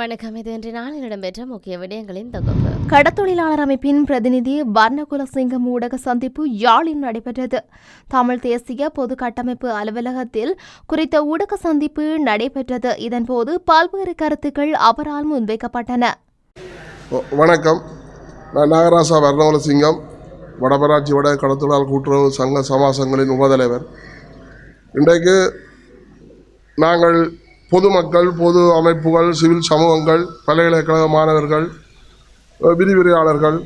வணக்கம். இது இன்று நாளில் இடம்பெற்ற முக்கிய விடயங்களின் தொகுப்பு. கடத்தொழிலாளர் அமைப்பின் பிரதிநிதி வர்ணகுல சிங்கம் ஊடக சந்திப்பு யாழில் நடைபெற்றது. தமிழ் தேசிய பொது கட்டமைப்பு அலுவலகத்தில் குறித்த ஊடக சந்திப்பு நடைபெற்றது. இதன்போது பல்வேறு கருத்துக்கள் அவரால் முன்வைக்கப்பட்டன. வணக்கம். நான் நாகராசா வர்ணவலசிங்கம் வடபராட்சி வட கடத்தொழிலாளர் கூட்டுறவு சங்க சமாசங்களின் உபதலைவர் இன்றைக்கு நாங்கள் பொதுமக்கள் பொது அமைப்புகள் சிவில் சமூகங்கள் பல்கலைக்கழக மாணவர்கள் விரிவுரையாளர்கள்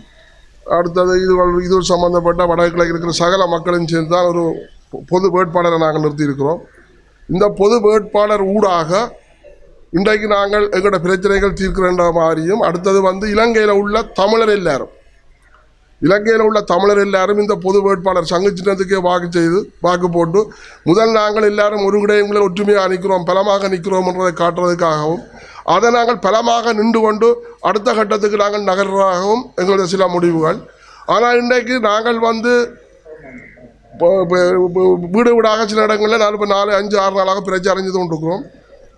அடுத்தது இதுகள் இது சம்பந்தப்பட்ட வடகிழக்கு இருக்கிற சகல மக்களும் சேர்ந்து தான் ஒரு பொ- பொது வேட்பாளரை நாங்கள் நிறுத்தியிருக்கிறோம். இந்த பொது வேட்பாளர் ஊடாக இன்றைக்கு நாங்கள் எங்களோட பிரச்சனைகள் தீர்க்கின்ற மாதிரியும் அடுத்தது வந்து இலங்கையில் உள்ள தமிழர் எல்லாரும் இலங்கையில் உள்ள தமிழர் எல்லாரும் இந்த பொது வேட்பாளர் சங்க சின்னத்துக்கே வாக்கு செய்து வாக்கு போட்டு முதல் நாங்கள் எல்லாரும் ஒரு விடயங்களை ஒற்றுமையாக நிற்கிறோம் பலமாக நிற்கிறோம் என்றதை காட்டுறதுக்காகவும் அதை நாங்கள் பலமாக நின்று கொண்டு அடுத்த கட்டத்துக்கு நாங்கள் நகர்றதாகவும் எங்களுடைய சில முடிவுகள். ஆனால் இன்றைக்கு நாங்கள் வந்து இப்போ வீடு வீடாக சில இடங்களில் நாலு இப்போ நாலு அஞ்சு ஆறு நாளாக பிரச்சாரம் செய்து கொண்டிருக்கிறோம்.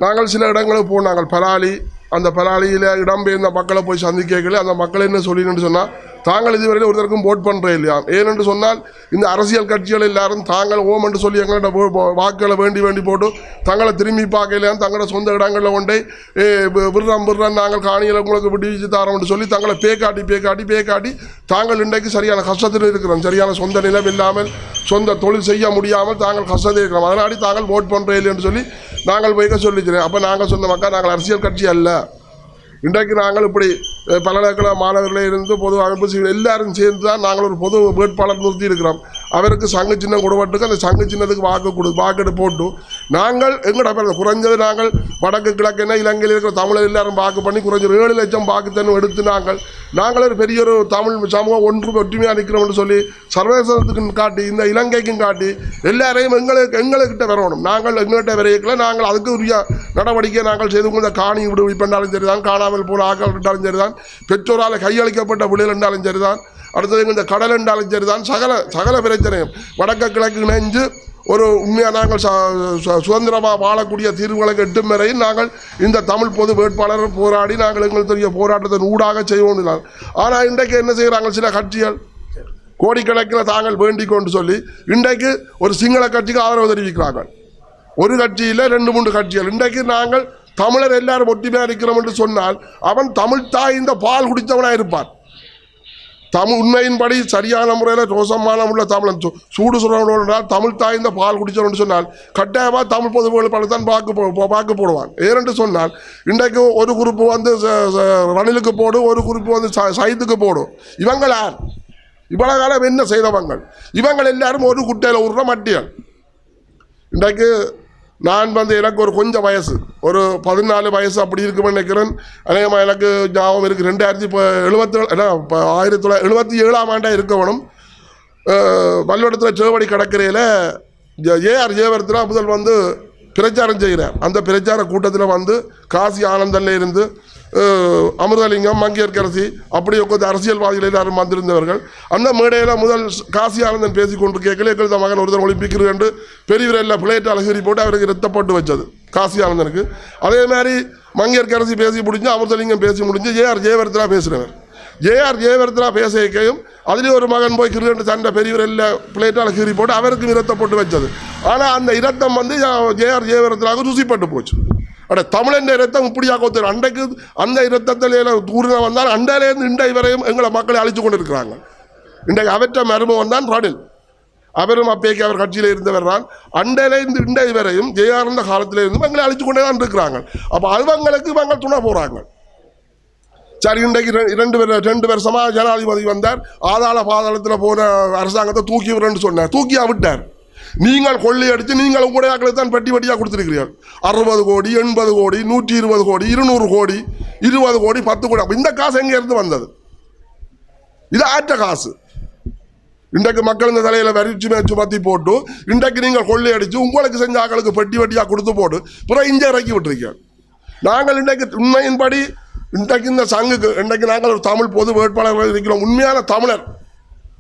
நாங்கள் சில இடங்களுக்கு போனாங்கள் நாங்கள் பலாலி அந்த பலாலியில் இடம்பெயர்ந்த மக்களை போய் சந்திக்கல அந்த மக்கள் என்ன சொல்லின்னு சொன்னால் தாங்கள் இதுவரையில் ஒருத்தருக்கும் vote பண்ணுறே இல்லையா? ஏனென்று சொன்னால் இந்த அரசியல் கட்சிகள் எல்லாரும் தாங்கள் ஓம் என்று சொல்லி எங்கள்கிட்ட வாக்குகளை வேண்டி வேண்டி போட்டு தங்களை திரும்பி பார்க்கலையாம் தங்களோட சொந்த இடங்களில் கொண்டே விருதம் வி- விடுறோம் விடுறோம் நாங்கள் காணியில் உங்களுக்கு விடுவிச்சு தாரோம்னு சொல்லி தங்களை பேக்காட்டி பேக்காட்டி பேக்காட்டி தாங்கள் இன்றைக்கு சரியான கஷ்டத்தில் இருக்கிறோம். சரியான சொந்த நிலம் இல்லாமல் சொந்த தொழில் செய்ய முடியாமல் தாங்கள் கஷ்டத்தில் இருக்கிறோம். அதனாடி தாங்கள் ஓட் பண்ணுறே இல்லைன்னு சொல்லி நாங்கள் போய்க்க சொல்லிக்கிறேன். அப்போ நாங்கள் சொன்ன மக்கள் நாங்கள் அரசியல் கட்சி அல்ல. இன்றைக்கு நாங்கள் இப்படி பல்கலைக்கழக மாணவர்களே இருந்து பொது அமைப்பு எல்லாரும் சேர்ந்து தான் நாங்கள் ஒரு பொது வேட்பாளர் நிறுத்தி இருக்கிறோம். அவருக்கு சங்கு சின்னம் கொடுப்பட்டுக்கு அந்த சங்கு சின்னத்துக்கு வாக்கு கொடு வாக்கெடு போட்டு நாங்கள் எங்கட பேர் குறைஞ்சது நாங்கள் வடக்கு கிழக்குன்னா இலங்கையில் இருக்கிற தமிழர் எல்லாரும் வாக்கு பண்ணி குறைஞ்சது ஏழு லட்சம் வாக்குத்தன்மை எடுத்து நாங்கள் நாங்களும் ஒரு பெரிய ஒரு தமிழ் சமூகம் ஒன்று ஒற்றுமையாக நிற்கிறோம்னு சொல்லி சர்வதேசத்துக்கும் காட்டி இந்த இலங்கைக்கும் காட்டி எல்லாரையும் எங்களுக்கு எங்கள்கிட்ட வரணும். நாங்கள் எங்கள்கிட்ட வரையக்கில் நாங்கள் அதுக்கு உரிய நடவடிக்கை நாங்கள் செய்து கொண்ட காணி விடுவிப்பென்றாலும் சரிதான் காணாமல் போன ஆக்கள் என்றாலும் சரிதான் பெற்றோரால் கையளிக்கப்பட்ட பிள்ளைகள் என்றாலும் சரிதான் அடுத்தது இந்த கடல் என்றாலும் சரிதான் சகல சகல பிரச்சனையும் வடக்கு கிழக்கு இணைஞ்சு ஒரு உண்மையாக நாங்கள் ச சு- சுதந்திரமாக வாழக்கூடிய தீர்வுகளுக்கு எட்டும் வரையில் நாங்கள் இந்த தமிழ் பொது வேட்பாளர் போராடி நாங்கள் எங்களுக்கு போராட்டத்தின் ஊடாக செய்வோம் ஆனால் இன்றைக்கு என்ன செய்கிறாங்க சில கட்சிகள்? கோடிக்கணக்கில் தாங்கள் வேண்டிக் கொண்டு சொல்லி இன்றைக்கு ஒரு சிங்கள கட்சிக்கு ஆதரவு தெரிவிக்கிறாங்க ஒரு கட்சியில் ரெண்டு மூன்று கட்சிகள். இன்றைக்கு நாங்கள் தமிழர் எல்லாரும் ஒற்றுமையாக இருக்கிறோம் என்று சொன்னால் அவன் தமிழ் தாய் இந்த பால் குடித்தவனாக இருப்பான். தமிழ் உண்மையின்படி சரியான முறையில் ரோசமான உள்ள தமிழன் சூடு சொல்கிறவனோட தமிழ் தாய் இந்த பால் குடிச்சவன் சொன்னால் கட்டாயமாக தமிழ் பொது வேட்பாளர் தான் பார்க்க போ- போடுவான். ஏனென்று சொன்னால் இன்றைக்கு ஒரு குறிப்பு வந்து ரணிலுக்கு போடும் ஒரு குறிப்பு வந்து ச- சைதுக்கு போடும் இவங்கள் யார்? இவ்வளவு காலம் என்ன செய்தவங்கள் இவங்கள் எல்லாரும் ஒரு குட்டையில் உருற மட்டியல் இன்றைக்கு நான் வந்து எனக்கு ஒரு கொஞ்சம் வயசு. ஒரு பதினாலு வயசு அப்படி இருக்குமென்னு நினைக்கிறேன். அநேகமாக எனக்கு ஞாபகம் இருக்குது ரெண்டாயிரத்தி இப்போ எழுபத்தி இப்போ ஆயிரத்தி தொள்ளாயிரத்தி எழுபத்தி ஏழாம் ஆண்டாக இருக்கணும் பல்லடத்தில் சேவடி கடற்கரையில் ஏஆர் ஜெயவர்த்தனா முதல் வந்து பிரச்சாரம் செய்கிறார் அந்த பிரச்சார கூட்டத்தில் வந்து காசி ஆனந்தல்ல இருந்து அமிர்தலிங்கம் மங்கையர்கரசி அப்படி உட்காந்து அரசியல்வாதிகள் எல்லாரும் வந்திருந்தவர்கள். அந்த மேடையில் முதல் காசி ஆனந்தன் பேசி கொண்டு கேட்கல எங்கள் மகன் ஒருத்தர் ஒலிம்பிக் என்று பெரியவர் எல்லாம் பிளேட் அழகிரி போட்டு அவருக்கு ரத்தப்பட்டு வச்சது காசி ஆனந்தனுக்கு அதே மாதிரி மங்கையர்கரசி பேசி முடிஞ்சு அமிர்தலிங்கம் பேசி முடிஞ்சு ஏஆர் ஜெயவர்த்தனா பேசினவர் ஜேஆர் ஜெயவர்த்தனா பேசிக்கையும் அதுலேயும் ஒரு மகன் போய் கிருகண்டு சண்டை பெரியவர் இல்லை பிளேட்டால் கீறி போட்டு அவருக்கும் இரத்தம் போட்டு வச்சது. ஆனால் அந்த இரத்தம் வந்து ஜேஆர் ஜெயவர்த்தனாவுக்கு ருசிப்பட்டு போச்சு. அட தமிழன் இரத்தம் இப்படியாக ஒருத்தர் அன்றைக்கு அந்த இரத்தத்தில் தூரின வந்தால் அண்டையிலேருந்து இண்டை வரையும் எங்களை மக்களை அழிச்சு கொண்டு இருக்கிறாங்க இன்றைக்கு அவற்ற மருமகன் தான் ரணில் அவரும் அப்பேக்கு அவர் கட்சியில் இருந்தவர் தான். அண்டையிலேருந்து இண்டை வரையும் ஜெயானந்த காலத்திலிருந்தும் எங்களை அழிச்சு கொண்டே தான் இருக்கிறாங்க. அப்போ அவங்களுக்கு இவங்க துணை போகிறாங்க சரி இன்றைக்கு ரெண்டு இரண்டு பேர் ரெண்டு வருஷமா ஜனாதிபதி வந்தார். ஆதாள பாதாளத்தில் போன அரசாங்கத்தை தூக்கி விடுறேன்னு சொன்னார். தூக்கியா விட்டார். நீங்கள் கொள்ளையடித்து நீங்கள் உங்களுடைய ஆக்களுக்கு தான் பெட்டி பெட்டியாக கொடுத்துருக்கிறீர்கள். அறுபது கோடி எண்பது கோடி நூற்றி இருபது கோடி இருநூறு கோடி இருபது கோடி பத்து கோடி. அப்போ இந்த காசு எங்கே இருந்து வந்தது? இது ஆற்ற காசு. இன்றைக்கு மக்கள் இந்த தலையில் வரிச்சு மேய்ச்சி பற்றி போட்டு இன்றைக்கு நீங்கள் கொள்ளையடித்து உங்களுக்கு செஞ்ச ஆக்களுக்கு பெட்டி பெட்டியாக கொடுத்து போட்டு பிற இங்கே இறக்கி விட்டுருக்கீங்க நாங்கள் இன்றைக்கு உண்மையின்படி இன்றைக்கு இந்த சங்குக்கு இன்றைக்கு நாங்கள் ஒரு தமிழ் பொது வேட்பாளர்கள் இருக்கிறோம். உண்மையான தமிழர்.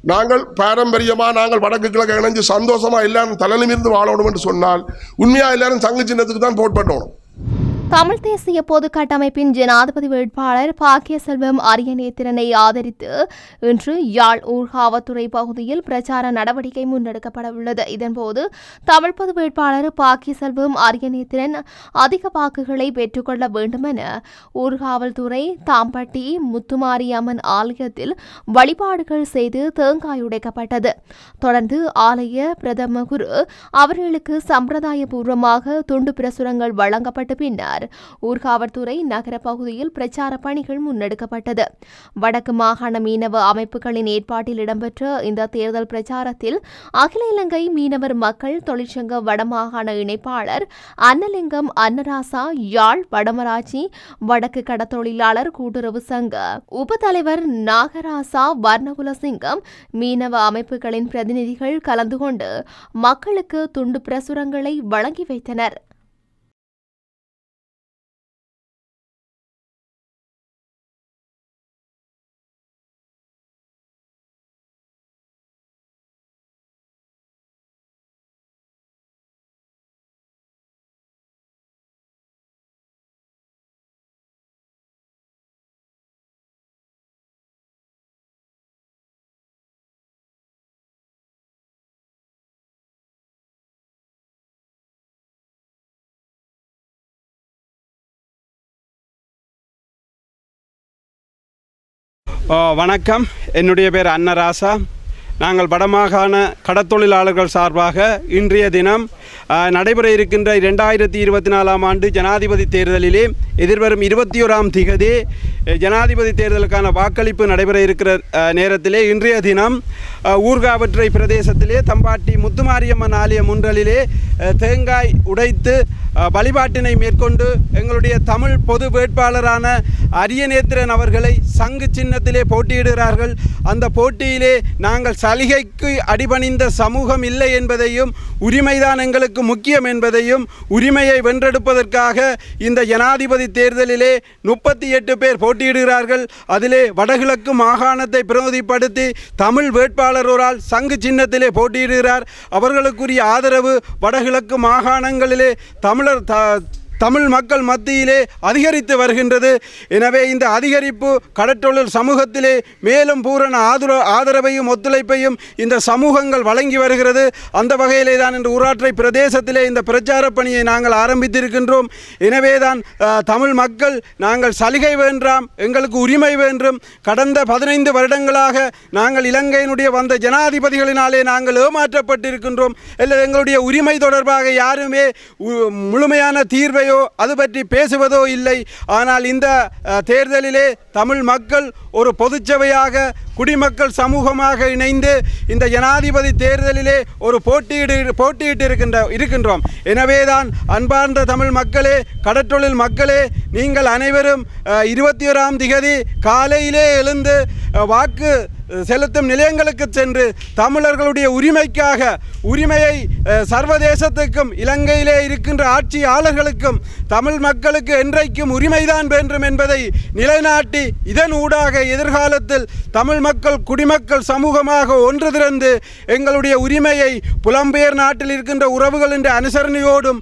நாங்கள் பாரம்பரியமாக நாங்கள் வடக்கு கிழக்கு இணைஞ்சு சந்தோஷமாக எல்லாரும் தலைநிமிர்ந்து வாழணும் என்று சொன்னால் உண்மையாக எல்லாரும் சங்கு சின்னத்துக்கு தான் போட் தமிழ் தேசிய பொது கட்டமைப்பின் ஜனாதிபதி வேட்பாளர் பாக்கிய செல்வம் அரியநேத்திரனை ஆதரித்து இன்று யாழ் ஊர்காவத்துறை பகுதியில் பிரச்சார நடவடிக்கை முன்னெடுக்கப்பட உள்ளது இதன்போது தமிழ் பொது வேட்பாளர் பாக்கிய செல்வம் அரியநேத்திரன் அதிக வாக்குகளை பெற்றுக்கொள்ள வேண்டும் என ஊர்காவல்துறை தாம்பட்டி முத்துமாரியம்மன் ஆலயத்தில் வழிபாடுகள் செய்து தேங்காய் உடைக்கப்பட்டது. தொடர்ந்து ஆலய பிரதம குரு அவர்களுக்கு சம்பிரதாயபூர்வமாக துண்டு பிரசுரங்கள் வழங்கப்பட்ட பின்னர் ஊர்காவல்துறை நகர பகுதியில் பிரச்சார பணிகள் முன்னெடுக்கப்பட்டது. வடக்கு மாகாண மீனவ அமைப்புகளின் ஏற்பாட்டில் இடம்பெற்ற இந்த தேர்தல் பிரச்சாரத்தில் அகில இலங்கை மீனவர் மக்கள் தொழிற்சங்க வடமாகாண இணைப்பாளர் அன்னலிங்கம் அன்னராசா யாழ் வடமராட்சி வடக்கு கடத்தொழிலாளர் கூட்டுறவு சங்க உப தலைவர் நாகராசா வர்ணகுலசிங்கம் மீனவ அமைப்புகளின் பிரதிநிதிகள் கலந்து கொண்டு மக்களுக்கு துண்டு பிரசுரங்களை வழங்கி வைத்தனர். வணக்கம். என்னுடைய பேர் அன்னராசா. நாங்கள் வடமாகாண கடத்தொழிலாளர்கள் சார்பாக இன்றைய தினம் நடைபெற இருக்கின்ற இரண்டாயிரத்தி இருபத்தி நாலாம் ஆண்டு ஜனாதிபதி தேர்தலிலே எதிர்வரும் இருபத்தி ஓராம் திகதி ஜனாதிபதி தேர்தலுக்கான வாக்களிப்பு நடைபெற இருக்கிற நேரத்திலே இன்றைய தினம் ஊர்காவற்றை பிரதேசத்திலே தம்பாட்டி முத்துமாரியம்மன் ஆலய முன்றலிலே தேங்காய் உடைத்து வழிபாட்டினை மேற்கொண்டு எங்களுடைய தமிழ் பொது வேட்பாளரான அரியநேத்திரன் அவர்களை சங்கு சின்னத்திலே போட்டியிடுகிறார்கள். அந்த போட்டியிலே நாங்கள் சலுகைக்கு அடிபணிந்த சமூகம் இல்லை என்பதையும் உரிமைதான் எங்களுக்கு முக்கியம் என்பதையும் உரிமையை வென்றெடுப்பதற்காக இந்த ஜனாதிபதி தேர்தலிலே முப்பத்தி எட்டு பேர் போட்டியிடுகிறார்கள். அதிலே வடகிழக்கு மாகாணத்தை பிரதிநிதிப்படுத்தி தமிழ் வேட்பாளர் ஒரால் சங்கு சின்னத்திலே போட்டியிடுகிறார். அவர்களுக்குரிய ஆதரவு வடகிழக்கு மாகாணங்களிலே தமிழர் த தமிழ் மக்கள் மத்தியிலே அதிகரித்து வருகின்றது. எனவே இந்த அதிகரிப்பு கடற்றொழில் சமூகத்திலே மேலும் பூரண ஆதர ஆதரவையும் ஒத்துழைப்பையும் இந்த சமூகங்கள் வழங்கி வருகிறது. அந்த வகையிலே தான் இந்த ஊராட்சி பிரதேசத்திலே இந்த பிரச்சார பணியை நாங்கள் ஆரம்பித்திருக்கின்றோம். எனவே தான் தமிழ் மக்கள் நாங்கள் சலுகை வேண்டாம் எங்களுக்கு உரிமை வேண்டும். கடந்த பதினைந்து வருடங்களாக நாங்கள் இலங்கையினுடைய வந்த ஜனாதிபதிகளினாலே நாங்கள் ஏமாற்றப்பட்டிருக்கின்றோம். இல்லை எங்களுடைய உரிமை தொடர்பாக யாருமே முழுமையான முழுமையான இல்லையோ அது பற்றி பேசுவதோ இல்லை. ஆனால் இந்த தேர்தலிலே தமிழ் மக்கள் ஒரு பொதுச்சபையாக குடிமக்கள் சமூகமாக இணைந்து இந்த ஜனாதிபதி தேர்தலிலே ஒரு போட்டியிடு போட்டியிட்டு இருக்கின்ற இருக்கின்றோம். எனவேதான் அன்பார்ந்த தமிழ் மக்களே கடற்றொழில் மக்களே நீங்கள் அனைவரும் இருபத்தி ஓராம் திகதி காலையிலே எழுந்து வாக்கு செலுத்தும் நிலையங்களுக்கு சென்று தமிழர்களுடைய உரிமைக்காக உரிமையை சர்வதேசத்துக்கும் இலங்கையிலே இருக்கின்ற ஆட்சியாளர்களுக்கும் தமிழ் மக்களுக்கு என்றைக்கும் உரிமைதான் வேண்டும் என்பதை நிலைநாட்டி இதன் ஊடாக எதிர்காலத்தில் தமிழ் மக்கள் குடிமக்கள் சமூகமாக ஒன்று திறந்து எங்களுடைய உரிமையை புலம்பெயர் நாட்டில் இருக்கின்ற உறவுகள் என்ற அனுசரணையோடும்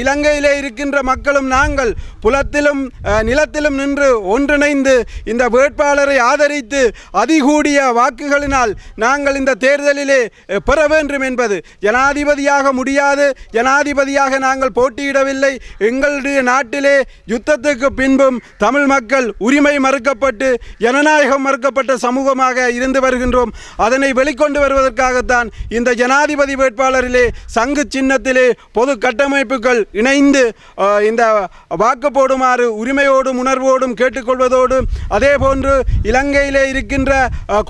இலங்கையிலே இருக்கின்ற மக்களும் நாங்கள் புலத்திலும் நிலத்திலும் நின்று ஒன்றிணைந்து இந்த வேட்பாளரை ஆதரித்து அதிகூடிய வாக்குகளினால் நாங்கள் இந்த தேர்தலிலே பெற வேண்டும் என்பது. ஜனாதிபதியாக முடியாது. ஜனாதிபதியாக நாங்கள் போட்டியிடவில்லை. எங்களுடைய நாட்டிலே யுத்தத்துக்கு பின்பும் தமிழ் மக்கள் உரிமை மறுக்கப்பட்டு ஜனநாயகம் மறுக்கப்பட்ட சமூகமாக இருந்து வருகின்றோம். அதனை வெளிக்கொண்டு வருவதற்காகத்தான் இந்த ஜனாதிபதி வேட்பாளரிலே சங்கு சின்னத்திலே பொது கட்டமைப்புகள் இணைந்து இந்த வாக்கு போடுமாறு உரிமையோடும் உணர்வோடும் கேட்டுக்கொள்வதோடு அதே போன்று இலங்கையிலே இருக்கின்ற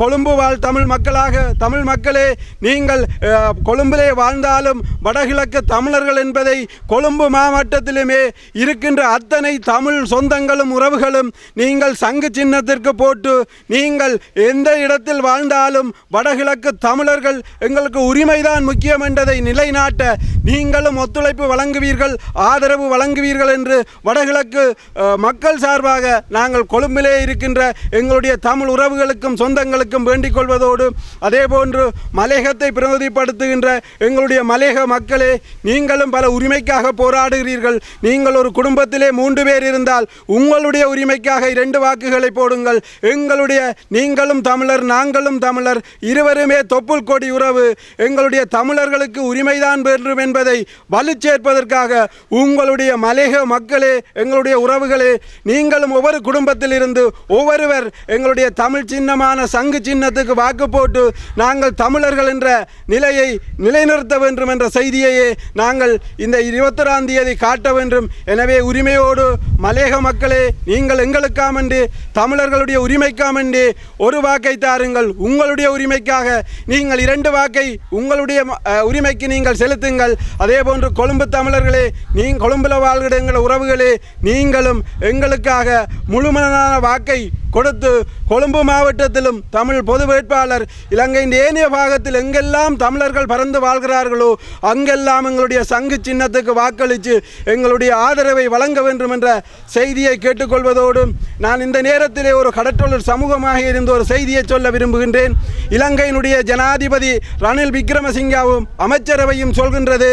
கொழும்பு வாழ் தமிழ் மக்களாக தமிழ் மக்களே நீங்கள் கொழும்பிலே வாழ்ந்தாலும் வடகிழக்கு தமிழர்கள் என்பதை கொழும்பு மாவட்டத்திலுமே இருக்கின்ற அத்தனை தமிழ் சொந்தங்களும் உறவுகளும் நீங்கள் சங்கு சின்னத்திற்கு போட்டு நீங்கள் எந்த இடத்தில் வாழ்ந்தாலும் வடகிழக்கு தமிழர்கள் எங்களுக்கு உரிமைதான் முக்கியம் என்றதை நிலைநாட்ட நீங்களும் ஒத்துழைப்பு வழங்குவீர்கள் ஆதரவு வழங்குவீர்கள் என்று வடகிழக்கு மக்கள் சார்பாக நாங்கள் கொழும்பிலே இருக்கின்ற எங்களுடைய தமிழ் உறவுகளுக்கும் சொந்தங்களுக்கும் வேண்டிக் கொள்வதோடு அதே போன்று மலேகத்தை பிரதிபடுத்துகின்ற எங்களுடைய மலையக மக்களே நீங்களும் பல உரிமைக்காக போராடுகிறீர்கள். நீங்கள் ஒரு குடும்பத்திலே மூன்று பேர் இருந்தால் உங்களுடைய உரிமைக்காக இரண்டு வாக்குகளை போடுங்கள். எங்களுடைய நீங்களும் தமிழர் நாங்களும் தமிழர் இருவருமே தொப்புள் கொடி உறவு. எங்களுடைய தமிழர்களுக்கு உரிமைதான் வேண்டும் என்பதை வலுச்சேர்ப்பதற்காக உங்களுடைய மலேக மக்களே எங்களுடைய உறவுகளே நீங்களும் ஒவ்வொரு குடும்பத்தில் இருந்து ஒவ்வொருவர் எங்களுடைய தமிழ் சின்னமான சங்கு சின்னத்துக்கு வாக்கு போட்டு நாங்கள் தமிழர்கள் என்ற நிலையை நிலைநிறுத்த வேண்டும் என்ற செய்தியையே நாங்கள் இந்த இருபத்தொராம் தேதி காட்ட வேண்டும். எனவே உரிமையோடு மலேக மக்களே நீங்கள் எங்களுக்காமன்று தமிழர்களுடைய உரிமைக்காமண்டு ஒரு வாக்கை தாருங்கள். உங்களுடைய உரிமைக்காக நீங்கள் இரண்டு வாக்கை உங்களுடைய உரிமைக்கு நீங்கள் செலுத்துங்கள். அதே போன்று கொழும்பு தமிழர்களே நீ கொழும்பில் வாழ்கிற எங்கள் உறவுகளே நீங்களும் எங்களுக்காக முழுமையான வாக்கை கொடுத்து கொழும்பு மாவட்டத்திலும் தமிழ் பொது வேட்பாளர் இலங்கையின் ஏனைய பாகத்தில் எங்கெல்லாம் தமிழர்கள் பறந்து வாழ்கிறார்களோ அங்கெல்லாம் எங்களுடைய சங்கு சின்னத்துக்கு வாக்களித்து எங்களுடைய ஆதரவை வழங்க வேண்டும் என்ற செய்தியை கேட்டுக்கொள்வதோடு நான் இந்த நேரத்திலே ஒரு கடற்றொழில் சமூகமாக இருந்த ஒரு செய்தியை சொல்ல விரும்புகின்றேன். இலங்கையினுடைய ஜனாதிபதி ரணில் விக்ரமசிங்காவும் அமைச்சரவையும் சொல்கின்றது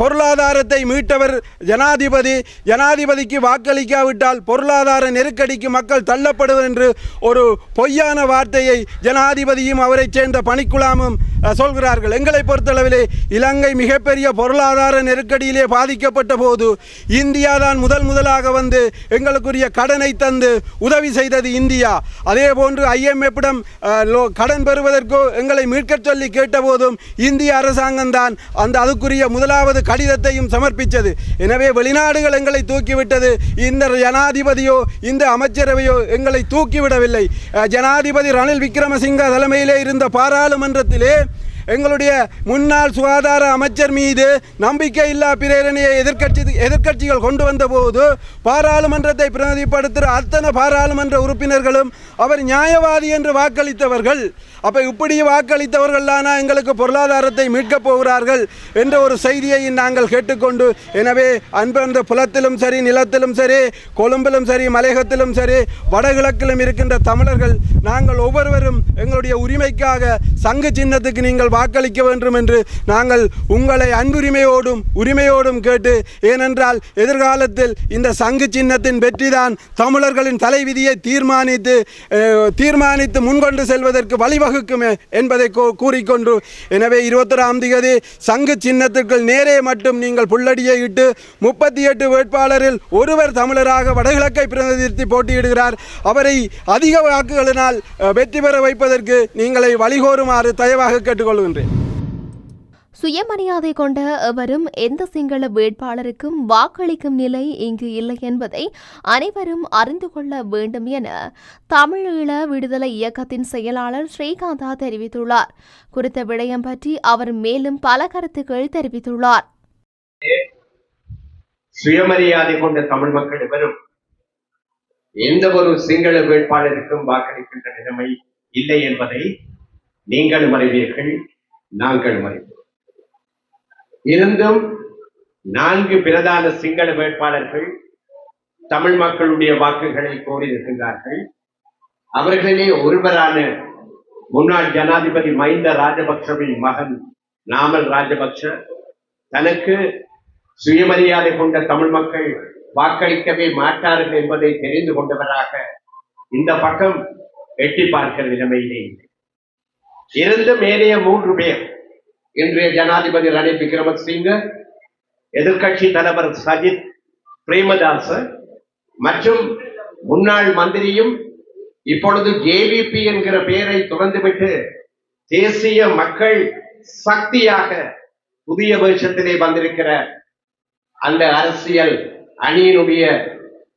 பொருளாதாரத்தை மீட்டவர் ஜனாதிபதி ஜனாதிபதிக்கு வாக்களிக்காவிட்டால் பொருளாதார நெருக்கடிக்கு மக்கள் தள்ளப்படுவர் என்று ஒரு பொய்யான வார்த்தையை ஜனாதிபதியும் அவரை சேர்ந்த பணிக்குழாமும் சொல்கிறார்கள். எங்களை பொறுத்தளவிலே இலங்கை மிகப்பெரிய பொருளாதார நெருக்கடியிலே பாதிக்கப்பட்ட போது இந்தியா தான் முதல் முதலாக வந்து எங்களுக்குரிய கடனை தந்து உதவி செய்தது இந்தியா. அதே போன்று ஐஎம்எஃப்பிடம் கடன் பெறுவதற்கோ எங்களை மீட்கச் சொல்லி கேட்டபோதும் இந்திய அரசாங்கம் தான் அந்த அதுக்குரிய முதலாவது கடிதத்தையும் சமர்ப்பித்தது. எனவே வெளிநாடுகள் எங்களை தூக்கிவிட்டது. இந்த ஜனாதிபதியோ இந்த அமைச்சரவையோ எங்களை தூக்கிவிடவில்லை. ஜனாதிபதி ரணில் விக்ரமசிங்க தலைமையிலே இருந்த பாராளுமன்றத்திலே எங்களுடைய முன்னாள் சுகாதார அமைச்சர் மீது நம்பிக்கையில்லா பிரேரணையை எதிர்கட்சி எதிர்க்கட்சிகள் கொண்டு வந்த போது பாராளுமன்றத்தை பிரதிப்படுத்துகிற அத்தனை பாராளுமன்ற உறுப்பினர்களும் அவர் நியாயவாதி என்று வாக்களித்தவர்கள். அப்போ இப்படி வாக்களித்தவர்கள்லானா எங்களுக்கு பொருளாதாரத்தை மீட்கப் போகிறார்கள் என்ற ஒரு செய்தியை நாங்கள் கேட்டுக்கொண்டு எனவே அன்பந்த புலத்திலும் சரி நிலத்திலும் சரி கொழும்பிலும் சரி மலையகத்திலும் சரி வடகிழக்கிலும் இருக்கின்ற தமிழர்கள் நாங்கள் ஒவ்வொருவரும் எங்களுடைய உரிமைக்காக சங்கு சின்னத்துக்கு நீங்கள் வாக்களிக்க வேண்டும் என்று நாங்கள் உங்களை அன்புரிமையோடும் உரிமையோடும் கேட்டு ஏனென்றால் எதிர்காலத்தில் இந்த சங்கு சின்னத்தின் வெற்றிதான் தமிழர்களின் தலைவிதியை தீர்மானித்து தீர்மானித்து முன்கொண்டு செல்வதற்கு வழிவகுக்கும் என்பதை கூறிக்கொண்டு எனவே இருபத்தொராம் தேதி சங்கு சின்னத்திற்குள் நேரே மட்டும் நீங்கள் புள்ளடியை இட்டு முப்பத்தி எட்டு வேட்பாளரில் ஒருவர் தமிழராக வடகிழக்கை பிரதிநிதித்து போட்டியிடுகிறார். அவரை அதிக வாக்குகளினால் வெற்றி பெற வைப்பதற்கு நீங்களை வழிகோருமாறு தயவாக கேட்டுக்கொள்கின்றேன் சுயமரியாதை கொண்ட எவரும் எந்த சிங்கள வேட்பாளருக்கும் வாக்களிக்கும் நிலை இங்கு இல்லை என்பதை அனைவரும் அறிந்து கொள்ள வேண்டும் என தமிழீழ விடுதலை இயக்கத்தின் செயலாளர் ஸ்ரீகாந்தா தெரிவித்துள்ளார். குறித்த விடயம் பற்றி அவர் மேலும் பல கருத்துக்கள் தெரிவித்துள்ளார். சுயமரியாதை கொண்ட தமிழ் மக்கள் எவரும் எந்த ஒரு சிங்கள வேட்பாளருக்கும் வாக்களிக்கின்ற நிலைமை இல்லை என்பதை நீங்களும் அறிவீர்கள் நாங்களும் அறிவோம் இருந்தும் நான்கு பிரதான சிங்கள வேட்பாளர்கள் தமிழ் மக்களுடைய வாக்குகளை கோரியிருக்கின்றார்கள் அவர்களிலே ஒருவரான முன்னாள் ஜனாதிபதி மஹிந்த ராஜபக்சவின் மகன் நாமல் ராஜபக்ஷ தனக்கு சுயமரியாதை கொண்ட தமிழ் மக்கள் வாக்களிக்கவே மாட்டார்கள் என்பதை தெரிந்து கொண்டவராக இந்த பக்கம் எட்டி பார்க்கிற நிலைமையிலே இல்லை. இருந்த மேலே மூன்று பேர் இன்றைய ஜனாதிபதி ரணில் விக்ரமசிங்க எதிர்க்கட்சி தலைவர் சஜித் பிரேமதாச மற்றும் முன்னாள் மந்திரியும் இப்பொழுது ஜேவிபி என்கிற பெயரை துறந்துவிட்டு தேசிய மக்கள் சக்தியாக புதிய வருஷத்திலே வந்திருக்கிற அந்த அரசியல் அணியினுடைய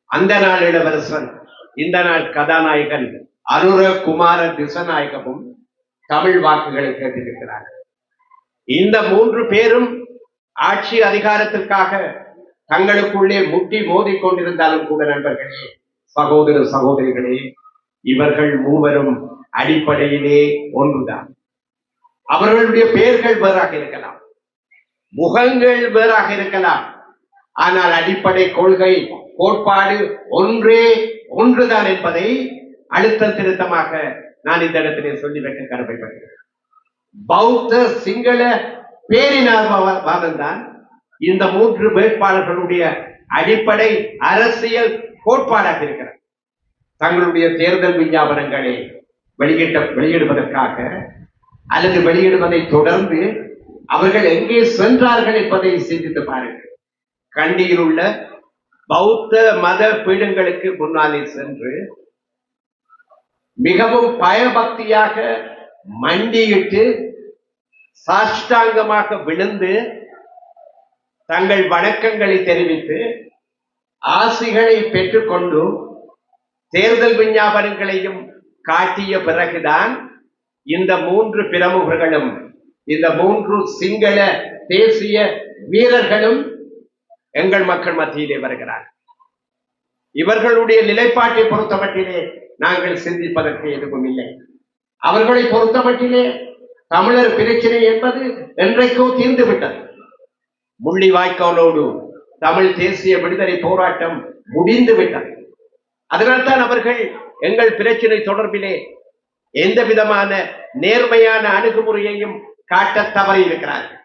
அந்த நாள் இளவரசன் இந்த நாள் கதாநாயகன் அருர குமார திசநாயகவும் தமிழ் வாக்குகளை கேட்டிருக்கிறார்கள் இந்த மூன்று பேரும் ஆட்சி அதிகாரத்திற்காக தங்களுக்குள்ளே முட்டி மோதிக் கொண்டிருந்தாலும் கூட நண்பர்களே சகோதர சகோதரிகளே இவர்கள் மூவரும் அடிப்படையிலே ஒன்றுதான். அவர்களுடைய பெயர்கள் வேறாக இருக்கலாம் முகங்கள் வேறாக இருக்கலாம் ஆனால் அடிப்படை கொள்கை கோட்பாடு ஒன்றே ஒன்றுதான் என்பதை அழுத்த திருத்தமாக நான் இந்த இடத்திலே சொல்லி வைக்க கடமைப்படுகிறேன் பௌத்த சிங்கள பேரினவாதம் தான் இந்த மூன்று வேட்பாளர்களுடைய அடிப்படை அரசியல் கோட்பாடாக இருக்கிறது. தங்களுடைய தேர்தல் விஞ்ஞாபனங்களை வெளியிட்ட வெளியிடுவதற்காக அல்லது வெளியிடுவதை தொடர்ந்து அவர்கள் எங்கே சென்றார்கள் என்பதை சிந்தித்து பாருங்கள். கண்டியில் உள்ள பௌத்த மத பீடங்களுக்கு முன்னாலே சென்று மிகவும் பயபக்தியாக மண்டியிட்டு சாஷ்டாங்கமாக விழுந்து தங்கள் வணக்கங்களை தெரிவித்து ஆசிகளை பெற்றுக்கொண்டு தேர்தல் விஞ்ஞாபனங்களையும் காட்டிய பிறகுதான் இந்த மூன்று பிரமுகர்களும் இந்த மூன்று சிங்கள தேசிய வீரர்களும் எங்கள் மக்கள் மத்தியிலே வருகிறார் இவர்களுடைய நிலைப்பாட்டை பொறுத்தமட்டிலே நாங்கள் சிந்திப்பதற்கு எதுவும் இல்லை. அவர்களை பொறுத்தமட்டிலே தமிழர் பிரச்சனை என்பது என்றைக்கோ தீர்ந்து விட்டது முள்ளிவாய்க்காலோடு தமிழ் தேசிய விடுதலை போராட்டம் முடிந்து விட்டது அதனால்தான் அவர்கள் எங்கள் பிரச்சனை தொடர்பிலே எந்த விதமான நேர்மையான அணுகுமுறையையும் காட்ட தவறியிருக்கிறார்கள்.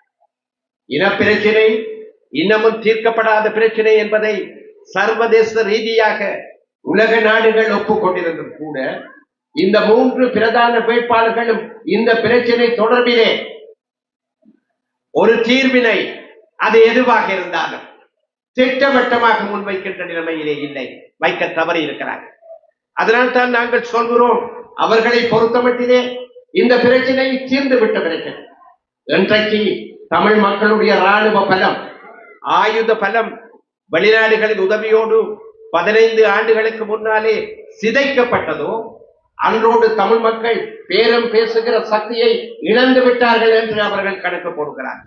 இனப்பிரச்சினை இன்னமும் தீர்க்கப்படாத பிரச்சனை என்பதை சர்வதேச ரீதியாக உலக நாடுகள் ஒப்புக்கொண்டிருந்தும் கூட இந்த மூன்று பிரதான வேட்பாளர்களும் இந்த பிரச்சனை தொடர்பிலே ஒரு தீர்வினை அது எதுவாக இருந்தாலும் திட்டவட்டமாக முன்வைக்கின்ற நிலைமையிலே இல்லை. வைக்க தவறி இருக்கிறார்கள். அதனால் தான் நாங்கள் சொல்கிறோம் அவர்களை பொறுத்தமட்டிலே இந்த பிரச்சனை தீர்ந்து விட்ட பிரச்சனை. இன்றைக்கு தமிழ் மக்களுடைய ராணுவ பலம் ஆயுத பலம் வெளிநாடுகளின் உதவியோடு பதினைந்து ஆண்டுகளுக்கு முன்னாலே சிதைக்கப்பட்டதோ அன்றோடு தமிழ் மக்கள் பேரம் பேசுகிற சக்தியை இழந்து விட்டார்கள் என்று அவர்கள் கணக்கு போடுகிறார்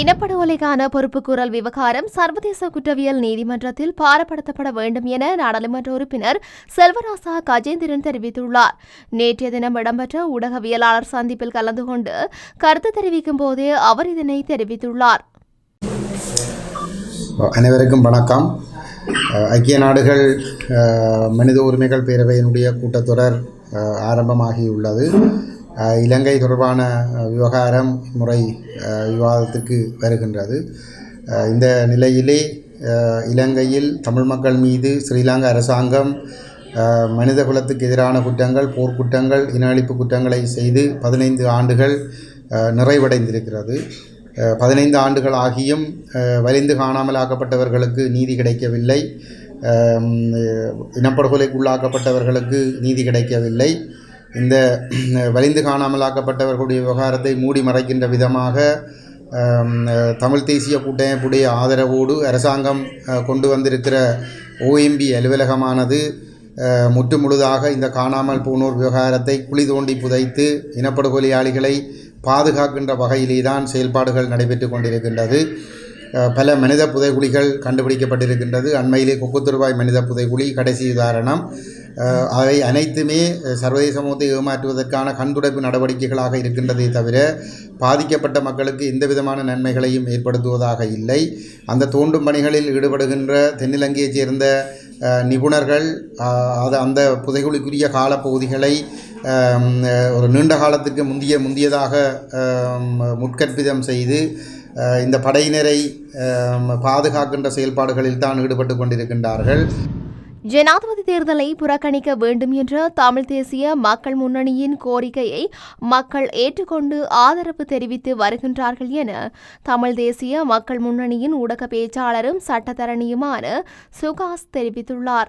இனப்படுகொலைக்கான பொறுப்புக்கூறல் விவகாரம் சர்வதேச குற்றவியல் நீதிமன்றத்தில் பாரப்படுத்தப்பட வேண்டும் என நாடாளுமன்ற உறுப்பினர் செல்வராசா கஜேந்திரன் தெரிவித்துள்ளார். நேற்றைய தினம் இடம்பெற்ற ஊடகவியலாளர் சந்திப்பில் கலந்து கொண்டு கருத்து தெரிவிக்கும் போதே அவர் இதனை தெரிவித்துள்ளார். அனைவருக்கும் வணக்கம். ஐக்கிய நாடுகள் மனித உரிமைகள் பேரவையினுடைய கூட்டத்தொடர் ஆரம்பமாகியுள்ளது. இலங்கை தொடர்பான விவகாரம் முறை விவாதத்துக்கு வருகின்றது. இந்த நிலையிலே இலங்கையில் தமிழ் மக்கள் மீது ஸ்ரீலங்கா அரசாங்கம் மனித குலத்துக்கு எதிரான குற்றங்கள் போர்க்குற்றங்கள் இன அழிப்பு குற்றங்களை செய்து பதினைந்து ஆண்டுகள் நிறைவடைந்திருக்கிறது. பதினைந்து ஆண்டுகள் ஆகியும் வலிந்து காணாமலாக்கப்பட்டவர்களுக்கு நீதி கிடைக்கவில்லை. இனப்படுகொலைக்கு இனப்படுகொலைக்குள்ளாக்கப்பட்டவர்களுக்கு நீதி கிடைக்கவில்லை. இந்த வலிந்து காணாமலாக்கப்பட்டவர்களுடைய விவகாரத்தை மூடி மறைக்கின்ற விதமாக தமிழ் தேசிய கூட்டமைப்புடைய ஆதரவோடு அரசாங்கம் கொண்டு வந்திருக்கிற ஓஎம்பி அலுவலகமானது முற்று முழுதாக இந்த காணாமல் போனோர் விவகாரத்தை குழி தோண்டி புதைத்து இனப்படுகொலையாளிகளை பாதுகாக்கின்ற வகையிலே தான் செயல்பாடுகள் நடைபெற்று கொண்டிருக்கின்றது. பல மனித புதைகுழிகள் கண்டுபிடிக்கப்பட்டிருக்கின்றது. அண்மையிலே கொக்குத்துருவாய் மனித புதைகுழி கடைசி உதாரணம். அவை அனைத்துமே சர்வதேச சமூகத்தை ஏமாற்றுவதற்கான கண்துடைப்பு நடவடிக்கைகளாக இருக்கின்றதே தவிர பாதிக்கப்பட்ட மக்களுக்கு எந்த விதமான நன்மைகளையும் ஏற்படுத்துவதாக இல்லை. அந்த தோண்டும் பணிகளில் ஈடுபடுகின்ற தென்னிலங்கையைச் சேர்ந்த நிபுணர்கள் அது அந்த புதைகுழிக்குரிய காலப்பகுதிகளை ஒரு நீண்ட காலத்துக்கு முந்திய முந்தியதாக முட்கற்பிதம் முற்கற்பிதம் செய்து இந்த படையினரை பாதுகாக்கின்ற செயல்பாடுகளில் தான் ஈடுபட்டு கொண்டிருக்கின்றார்கள். ஜனாதிபதி தேர்தலை புறக்கணிக்க வேண்டும் என்ற தமிழ் தேசிய மக்கள் முன்னணியின் கோரிக்கையை மக்கள் ஏற்றுக்கொண்டு ஆதரவு தெரிவித்து வருகின்றார்கள் என தமிழ் தேசிய மக்கள் முன்னணியின் ஊடக பேச்சாளரும் சட்டத்தரணியுமான சுகாஸ் தெரிவித்துள்ளார்.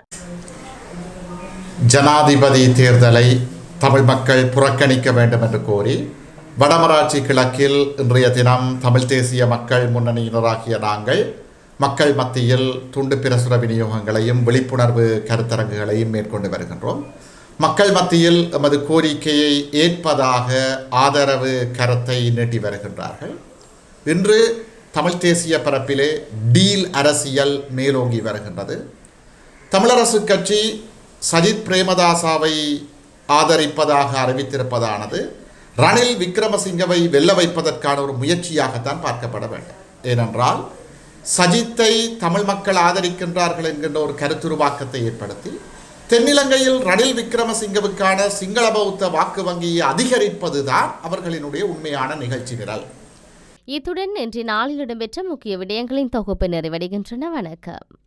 ஜனாதிபதி தேர்தலை தமிழ் மக்கள் புறக்கணிக்க வேண்டும் என்று கோரி வடமராட்சி கிழக்கில் இன்றைய தினம் தமிழ் தேசிய மக்கள் முன்னணியினராகிய நாங்கள் மக்கள் மத்தியில் துண்டு பிரசுர விநியோகங்களையும் விழிப்புணர்வு கருத்தரங்குகளையும் மேற்கொண்டு வருகின்றோம். மக்கள் மத்தியில் எமது கோரிக்கையை ஏற்பதாக ஆதரவு கருத்தை நீட்டி வருகின்றார்கள். இன்று தமிழ் தேசிய பரப்பிலே டீல் அரசியல் மேலோங்கி வருகின்றது. தமிழரசு கட்சி சஜித் பிரேமதாசாவை ஆதரிப்பதாக அறிவித்திருப்பதானது ரணில் விக்ரமசிங்கவை வெல்ல வைப்பதற்கான ஒரு முயற்சியாகத்தான் பார்க்கப்பட வேண்டும். ஏனென்றால் சஜித்தை தமிழ் மக்கள் ஆதரிக்கின்றார்கள் என்கின்ற ஒரு கருத்துருவாக்கத்தை ஏற்படுத்தி தென்னிலங்கையில் ரணில் விக்ரமசிங்கவுக்கான சிங்கள பௌத்த வாக்கு வங்கியை அதிகரிப்பதுதான் அவர்களினுடைய உண்மையான நிகழ்ச்சி நிரல் இத்துடன் இன்று நாளில் இடம்பெற்ற முக்கிய விடயங்களின் தொகுப்பு நிறைவடைகின்றன. வணக்கம்.